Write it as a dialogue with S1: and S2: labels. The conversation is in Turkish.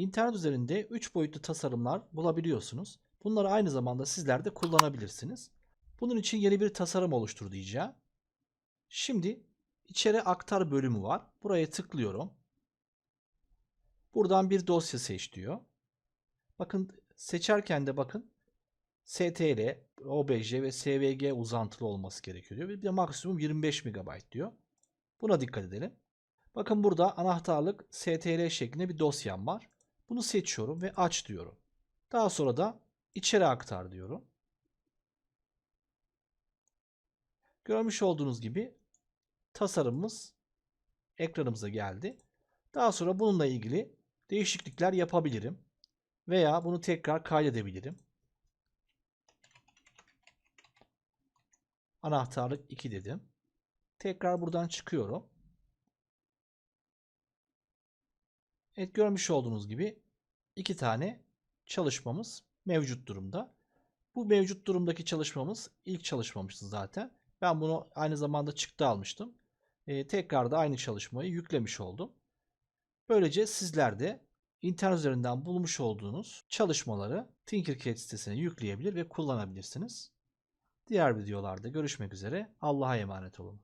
S1: İnternet üzerinde 3 boyutlu tasarımlar bulabiliyorsunuz. Bunları aynı zamanda sizler de kullanabilirsiniz. Bunun için yeni bir tasarım oluştur diyeceğim. Şimdi içeri aktar bölümü var. Buraya tıklıyorum. Buradan bir dosya seç diyor. Bakın seçerken de bakın STL, OBJ ve SVG uzantılı olması gerekiyor diyor. Bir de maksimum 25 MB diyor. Buna dikkat edelim. Bakın burada anahtarlık STL şeklinde bir dosyam var. Bunu seçiyorum ve aç diyorum. Daha sonra da içeri aktar diyorum. Görmüş olduğunuz gibi tasarımımız ekranımıza geldi. Daha sonra bununla ilgili değişiklikler yapabilirim. Veya bunu tekrar kaydedebilirim. Anahtarlık 2 dedim. Tekrar buradan çıkıyorum. Evet görmüş olduğunuz gibi iki tane çalışmamız mevcut durumda. Bu mevcut durumdaki çalışmamız ilk çalışmamıştı zaten. Ben bunu aynı zamanda çıktı almıştım. Ee, tekrar da aynı çalışmayı yüklemiş oldum. Böylece sizler de internet üzerinden bulmuş olduğunuz çalışmaları Tinkercad sitesine yükleyebilir ve kullanabilirsiniz. Diğer videolarda görüşmek üzere. Allah'a emanet olun.